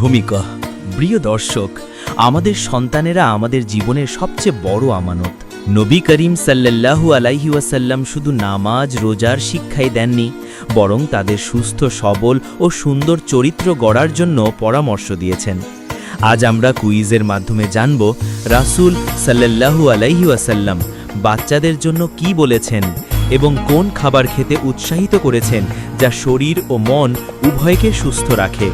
ভূমিকা প্রিয় দর্শক, আমাদের সন্তানেরা আমাদের জীবনের সবচেয়ে বড় আমানত। নবী করিম সাল্লাল্লাহু আলাইহি ওয়াসাল্লাম শুধু নামাজ, রোজার শিক্ষাই দেননি, বরং তাদের সুস্থ, সবল ও সুন্দর চরিত্র গড়ার জন্য পরামর্শ দিয়েছেন। আজ আমরা কুইজের মাধ্যমে জানব, রাসূল সাল্লাল্লাহু আলাইহি ওয়াসাল্লাম বাচ্চাদের জন্য কি বলেছেন এবং কোন খাবার খেতে উৎসাহিত করেছেন যা শরীর ও মন উভয়কে সুস্থ রাখে।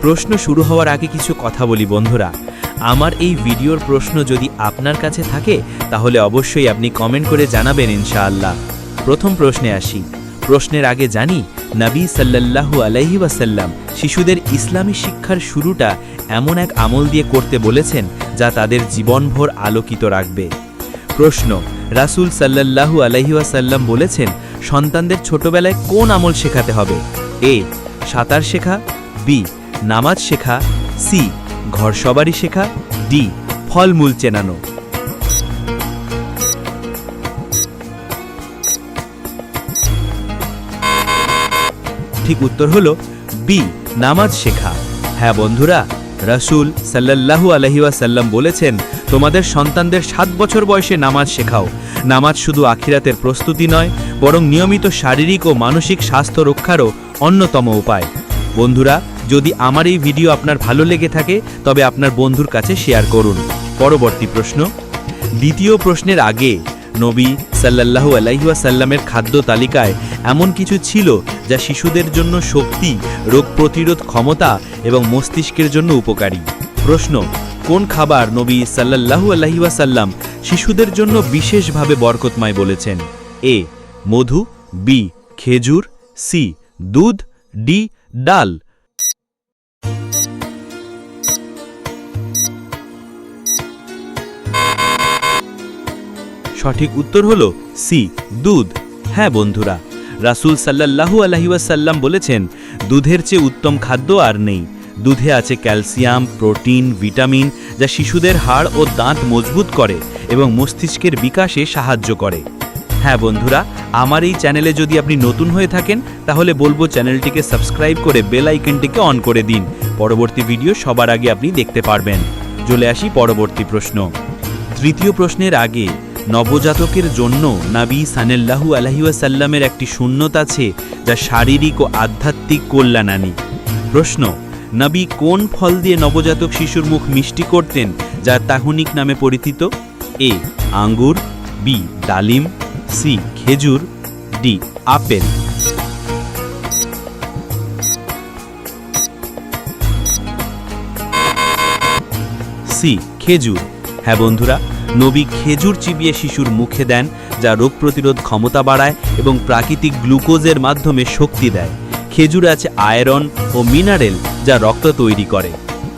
প্রশ্ন শুরু হওয়ার আগে কিছু কথা বলি, বন্ধুরা। আমার এই ভিডিওর প্রশ্ন যদি আপনার কাছে থাকে, তাহলে অবশ্যই আপনি কমেন্ট করে জানাবেন, ইনশাআল্লাহ। প্রথম প্রশ্নে আসি। প্রশ্নের আগে জানি, নবী সাল্লাল্লাহু আলাইহি ওয়াসাল্লাম শিশুদের ইসলামী শিক্ষার শুরুটা এমন এক আমল দিয়ে করতে বলেছেন, যা তাদের জীবনভর আলোকিত রাখবে। প্রশ্ন, রাসূল সাল্লাল্লাহু আলাইহি ওয়াসাল্লাম বলেছেন, সন্তানদের ছোটবেলায় কোন আমল শেখাতে হবে? এ, সাঁতার শেখা, বি নামাজ শেখা, সি, ঘর সবারই শেখা, ডি, ফলমূল চেনানো। ঠিক উত্তর হলো বি, নামাজ শেখা। হ্যাঁ বন্ধুরা, রাসূল সাল্লাল্লাহু আলহি ওয়াসাল্লাম বলেছেন, তোমাদের সন্তানদের সাত বছর বয়সে নামাজ শেখাও। নামাজ শুধু আখিরাতের প্রস্তুতি নয়, বরং নিয়মিত শারীরিক ও মানসিক স্বাস্থ্য রক্ষারও অন্যতম উপায়। বন্ধুরা যদি আমার এই ভিডিও আপনার ভালো লেগে থাকে, তবে আপনার বন্ধুর কাছে শেয়ার করুন। পরবর্তী প্রশ্ন, দ্বিতীয় প্রশ্নের আগে নবী সাল্লাল্লাহু আলাইহাসাল্লামের খাদ্য তালিকায় এমন কিছু ছিল যা শিশুদের জন্য শক্তি, রোগ প্রতিরোধ ক্ষমতা এবং মস্তিষ্কের জন্য উপকারী? প্রশ্ন, কোন খাবার নবী সাল্লাল্লাহু আলাইহাসাল্লাম শিশুদের জন্য বিশেষভাবে বরকতময় বলেছেন? এ, মধু, বি, খেজুর, সি, দুধ, ডি, ডাল। সঠিক উত্তর হল সি, দুধ। হ্যাঁ বন্ধুরা, রাসূল সাল্লাল্লাহু আলহিউসাল্লাম বলেছেন, দুধের চেয়ে উত্তম খাদ্য আর নেই। দুধে আছে ক্যালসিয়াম, প্রোটিন, ভিটামিন যা শিশুদের হাড় ও দাঁত মজবুত করে এবং মস্তিষ্কের বিকাশে সাহায্য করে। হ্যাঁ বন্ধুরা, আমার এই চ্যানেলে যদি আপনি নতুন হয়ে থাকেন, তাহলে বলব চ্যানেলটিকে সাবস্ক্রাইব করে বেল আইকনটিকে অন করে দিন। পরবর্তী ভিডিও সবার আগে আপনি দেখতে পারবেন। চলে আসি পরবর্তী প্রশ্ন। তৃতীয় প্রশ্নের আগে নবজাতকের জন্য নাবী সানেল্লাহু আলহিউসাল্লামের একটি শূন্যত আছে, যা শারীরিক ও আধ্যাত্মিক কল্যাণ আনি প্রশ্ন, নবী কোন ফল দিয়ে নবজাতক শিশুর মুখ মিষ্টি করতেন, যা তাহুনিক নামে পরিচিত? এ, আঙ্গুর, বি, ডালিম, সি, খেজুর, ডি, আপেল। সি, খেজুর। হ্যাঁ বন্ধুরা নবী খেজুর চিবিয়ে শিশুর মুখে দেন, যা রোগ প্রতিরোধ ক্ষমতা বাড়ায় এবং প্রাকৃতিক গ্লুকোজের মাধ্যমে শক্তি দেয়। খেজুর আছে আয়রন ও মিনারেল, যা রক্ত তৈরি করে।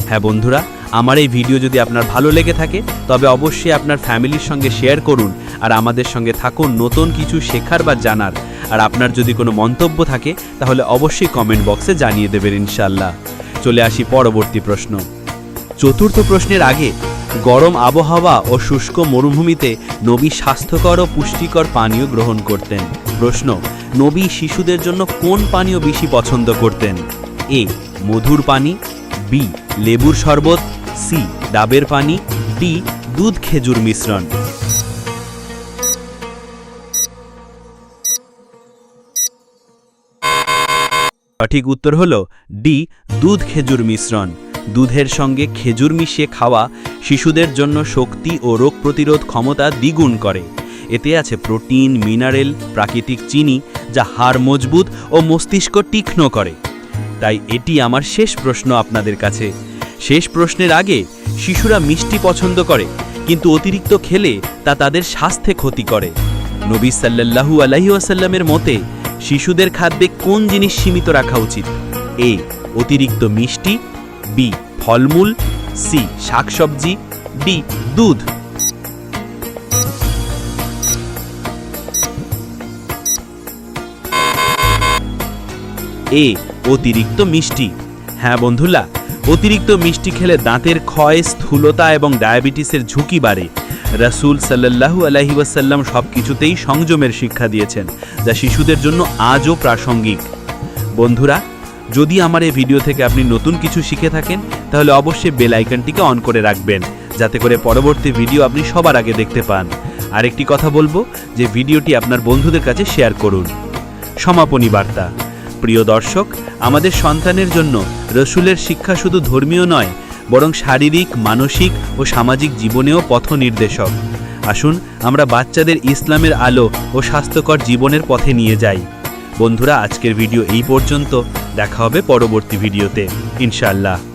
হ্যাঁ বন্ধুরা, আমার এই ভিডিও যদি আপনার ভালো লেগে থাকে, তবে অবশ্যই আপনার ফ্যামিলির সঙ্গে শেয়ার করুন আর আমাদের সঙ্গে থাকুন নতুন কিছু শেখার বা জানার। আর আপনার যদি কোনো মন্তব্য থাকে, তাহলে অবশ্যই কমেন্ট বক্সে জানিয়ে দেবেন ইনশাল্লাহ চলে আসি পরবর্তী প্রশ্ন। চতুর্থ প্রশ্নের আগে গরম আবহাওয়া ও শুষ্ক মরুভূমিতে নবী স্বাস্থ্যকর ও পুষ্টিকর পানীয় গ্রহণ করতেন। প্রশ্ন, নবী শিশুদের জন্য কোন পানীয় বেশি পছন্দ করতেন? এ, মধুর পানি, বি, লেবুর শরবত, সি, ডাবের পানি, ডি, দুধ খেজুর মিশ্রণ। সঠিক উত্তর হল ডি, দুধ খেজুর মিশ্রণ। দুধের সঙ্গে খেজুর মিশিয়ে খাওয়া শিশুদের জন্য শক্তি ও রোগ প্রতিরোধ ক্ষমতা দ্বিগুণ করে। এতে আছে প্রোটিন, মিনারেল, প্রাকৃতিক চিনি, যা হাড় মজবুত ও মস্তিষ্ক তীক্ষ্ণ করে। তাই এটি আমার শেষ প্রশ্ন আপনাদের কাছে। শেষ প্রশ্নের আগে, শিশুরা মিষ্টি পছন্দ করে, কিন্তু অতিরিক্ত খেলে তা তাদের স্বাস্থ্যে ক্ষতি করে। নবী সাল্লাল্লাহু আলাইসাল্লামের মতে, শিশুদের খাদ্যে কোন জিনিস সীমিত রাখা উচিত? এ, অতিরিক্ত মিষ্টি, বি, ফলমূল সি, শাকসবজি, ডি, দুধ। এ, অতিরিক্ত মিষ্টি। হ্যাঁ বন্ধুলা অতিরিক্ত মিষ্টি খেলে দাঁতের ক্ষয়, স্থূলতা এবং ডায়াবেটিসের ঝুঁকি বাড়ে। রাসূল সাল্লাল্লাহু আলাইহি ওয়াসাল্লাম সব কিছুতেই সংযমের শিক্ষা দিয়েছেন, যা শিশুদের জন্য আজও প্রাসঙ্গিক। বন্ধুরা যদি আমার এই ভিডিও থেকে আপনি নতুন কিছু শিখে থাকেন, তাহলে অবশ্যই বেল আইকনটিকে অন করে রাখবেন, যাতে করে পরবর্তী ভিডিও আপনি সবার আগে দেখতে পান। আরেকটি কথা বলব, যে ভিডিওটি আপনার বন্ধুদের কাছে শেয়ার করুন। সমাপনী বার্তা। প্রিয় দর্শক, আমাদের সন্তানের জন্য রসুলের শিক্ষা শুধু ধর্মীয় নয়, বরং শারীরিক, মানসিক ও সামাজিক জীবনেও পথ নির্দেশক আসুন, আমরা বাচ্চাদের ইসলামের আলো ও স্বাস্থ্যকর জীবনের পথে নিয়ে যাই। বন্ধুরা, আজকের ভিডিও এই পর্যন্ত। দেখা হবে পরবর্তী ভিডিওতে ইনশাআল্লাহ।